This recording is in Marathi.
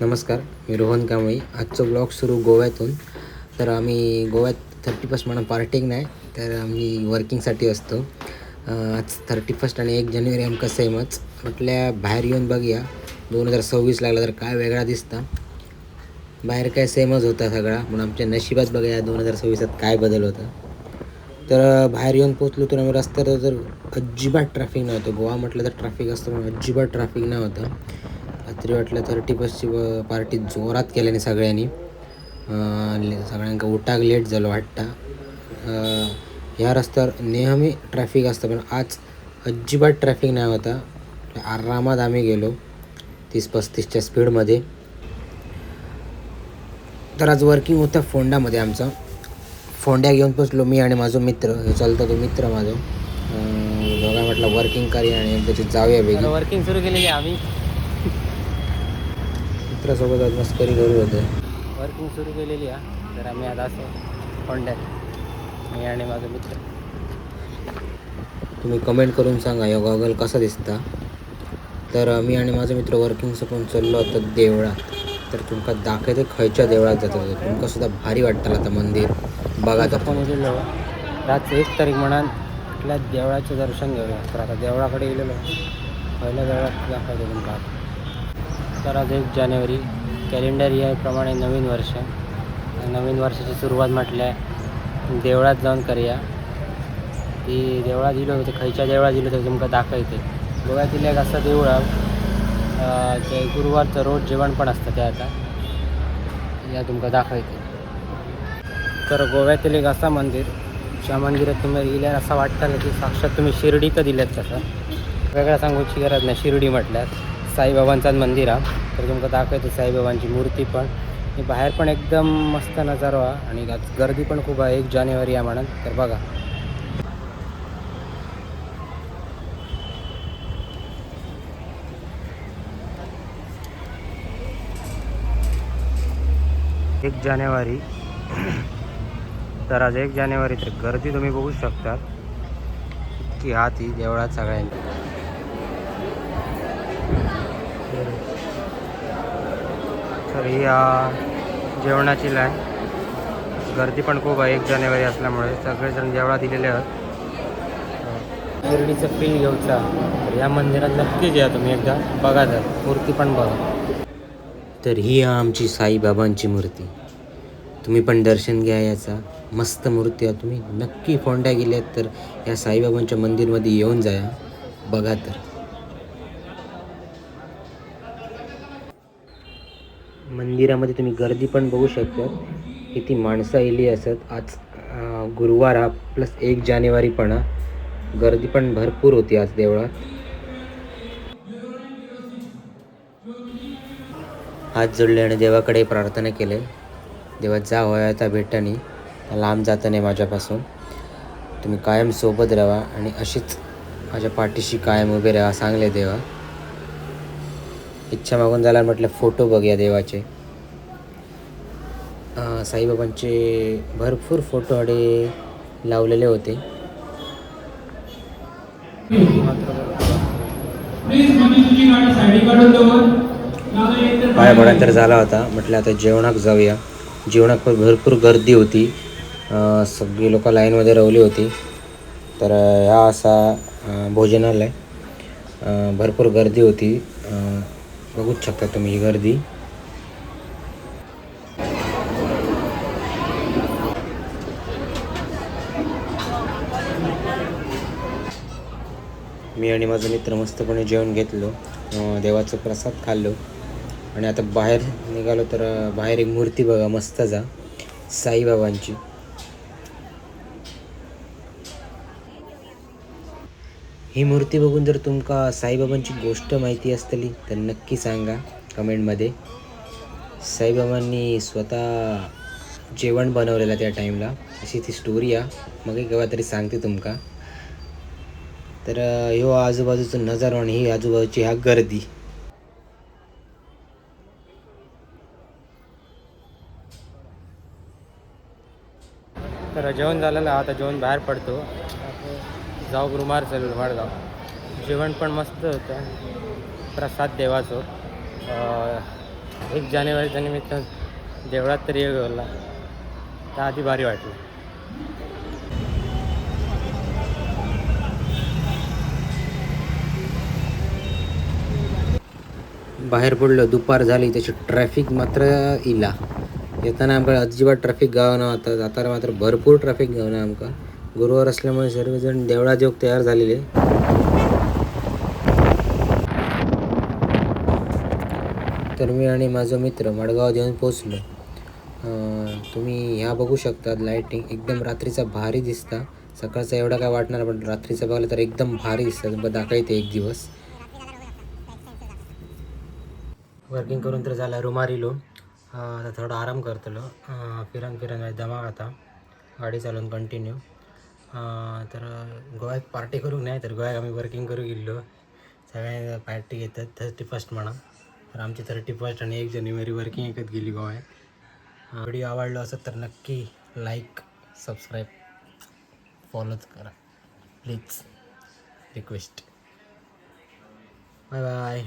नमस्कार मी रोहन कांबळी. आजचं ब्लॉग सुरू गोव्यातून. तर आम्ही गोव्यात थर्टी फर्स्ट म्हणून पार्टिंग नाही तर आम्ही वर्किंगसाठी असतो. आज थर्टी फर्स्ट आणि एक जानेवारी आमका सेमच म्हटल्या बाहेर येऊन बघूया. दोन हजार सव्वीस लागला तर काय वेगळा दिसता. बाहेर काय सेमच होता सगळा. म्हणून आमच्या नशिबात बघूया दोन हजार सव्वीसात काय बदल होता. तर बाहेर येऊन पोचलो तर आम्ही रस्त्यावर तर अजिबात ट्रॅफिक नव्हतं. गोवा म्हटलं तर ट्रॅफिक असतं म्हणून अजिबात ट्रॅफिक नव्हतं. रात्री वाटलं थर्टी फर्स्टची पार्टी जोरात केल्याने सगळ्यांनी. सगळ्यांका उठाक लेट झालो वाटता. ह्या रस्त्यावर नेहमी ट्रॅफिक असतं पण आज अजिबात ट्रॅफिक नाही होता. आरामात आम्ही गेलो तीस पस्तीसच्या स्पीडमध्ये तर आज वर्किंग होतं फोंडामध्ये आमचं. फोंड्या घेऊन पोचलो मी आणि माझा मित्र. हे चालतो तो मित्र माझा. दोघा म्हटलं वर्किंग करी आणि त्याची जाऊया वेगळी. वर्किंग सुरू केलेली आम्ही. मित्रासोबत आज मस्करी करू होते. वर्किंग सुरू केलेली आहे. तर आम्ही आता असं होंड्यात मी आणि माझा मित्र. तुम्ही कमेंट करून सांगा या गॉगल कसा दिसता? तर मी आणि माझा मित्र वर्किंगचं पण चाललो होतो देवळात. तर तुमका दाखवते खयच्या देवळात जातो तुमका सुद्धा भारी वाटतं आता मंदिर बघा तर आपण गेलेलो रात्री एक तारीख म्हणान आपल्या देवळाचं दर्शन घेऊया. तर आता देवळाकडे गेलेलो. पहिल्या देवळात दाखवतो तुमका तर आज एक जानेवारी कॅलेंडर याप्रमाणे नवीन वर्ष. नवीन वर्षाची सुरुवात म्हटल्या देवळात जाऊन करूया. ती देवळात दिलो होते खयच्या देवळात दिलो तर तुमका दाखयते गोव्यातील एक असं देऊळ ते गुरुवारचं रोज जेवण पण असतं ते आता. या तुमका दाखवते. तर गोव्यातील एक असं मंदिर ज्या मंदिरात तुम्ही गेल्यावर असं वाटतं की साक्षात तुम्ही शिर्डी तर दिल्यात तसं. वेगळं सांगूची गरज नाही शिर्डी म्हटल्यात. साईबाबांचाच मंदिर आहे तर तुमका दाखवते साईबाबांची मूर्ती पण. बाहेर पण एकदम मस्त नजारो आहे आणि गर्दी पण खूप आहे. एक जानेवारी आहे म्हणून तर बघा. एक जानेवारी. तर आज एक जानेवारी तर गर्दी तुम्ही बघू शकता. की हा ती देवळात सगळ्यांची. तर ही आ, जेवणाची लाईन. गर्दी पण खूप आहे एक जानेवारी असल्यामुळे. सगळेजण देवळात दिलेले आहेत. शिर्डीचं फील घेऊचा. तर या मंदिरात नक्कीच या तुम्ही एकदा. बघा तर मूर्ती पण बघा. तर ही आमची साईबाबांची मूर्ती. तुम्ही पण दर्शन घ्या याचा. मस्त मूर्ती आहे. तुम्ही नक्की फोंड्या गेल्यात तर या साईबाबांच्या मंदिरमध्ये येऊन जाया. बघा तर. मंदिरामध्ये तुम्ही गर्दी पण बघू शकता. किती माणसं आली असत आज गुरुवार हा प्लस एक जानेवारी पण हा. गर्दी पण भरपूर होती आज देवळात. हात जोडले आणि देवाकडे प्रार्थना केले. देवा जा होया त्या भेटानी. लांब जाता नाही माझ्यापासून. तुम्ही कायम सोबत राहा आणि अशीच माझ्या पाठीशी कायम उभे राहा सांगले देवा. इच्छा मागून झाला म्हटलं फोटो बघूया देवाचे. साईबाबांचे भरपूर फोटो आडे लावलेले होते. पाया तर झाला होता. म्हटलं आता जेवणाक जाऊया. जेवणाक पण भरपूर गर्दी होती. सगळी लोक लाईनमध्ये रवली होती. तर हा असा भोजनालय. भरपूर गर्दी होती. बघूच शकता तुम्ही ही गर्दी. मी आणि माझा मित्र मस्तपणे जेवण घेतलो देवाचं प्रसाद खाल्लो. आणि आता बाहेर निघालो तर बाहेर एक मूर्ती बघा मस्त जा. साईबाबांची. ही मूर्ती बघून जर तुमका साईबाबांची गोष्ट माहिती असतली तर नक्की सांगा कमेंटमध्ये. साईबाबांनी स्वतः जेवण बनवलेलं त्या टाईमला अशी ती स्टोरी आहे मग केव्हा तरी सांगते तुमका. तर ह्यो आजूबाजूचा नजारो आणि ही आजूबाजूची ह्या गर्दी. तर जेवण झालेलं आता जेवण बाहेर पडतो. जाऊ रुमार सेलूर वाडगाव. जेवण पण मस्त होतं. प्रसाद देवाचं. एक जानेवारीच्या निमित्त देवळात तरी एक गेला. त्या आधी भारी वाटलं. बाहेर पडलं दुपार झाली त्याची ट्रॅफिक मात्र इला. येताना आमकां अजिबात ट्रॅफिक गावना आता जाताना मात्र भरपूर ट्रॅफिक गावना आमकां. गुरुवार असल्यामुळे सर्वजण देवळाजोग तयार झालेले. तर मी आणि माझा मित्र मडगाव येऊन पोचलो तुम्ही ह्या बघू शकता लाईटिंग एकदम रात्रीचा भारी दिसता. सकाळचा एवढा काय वाटणार पण रात्रीचा बघलं तर एकदम भारी दिसतं. दाखवते एक दिवस. वर्किंग करून तर झालं रुमार इलो आता थोडा आराम करतलो. अं, फिरन आहे दमा आता. गाडी चालवून कंटिन्यू तर गोव्यात पार्टी करूंक नाही तर गोव्यात आम्ही वर्किंग करू गेल्लो. सगळे पार्टी घेतात थर्टी फर्स्ट म्हणा. तर आमची थर्टी फर्स्ट आणि एक जानेवारी वर्किंग एकत गेली गोव्यात. व्हिडिओ आवडलो असत तर नक्की लाईक सबस्क्राईब फॉलोच करा. Please request bye bye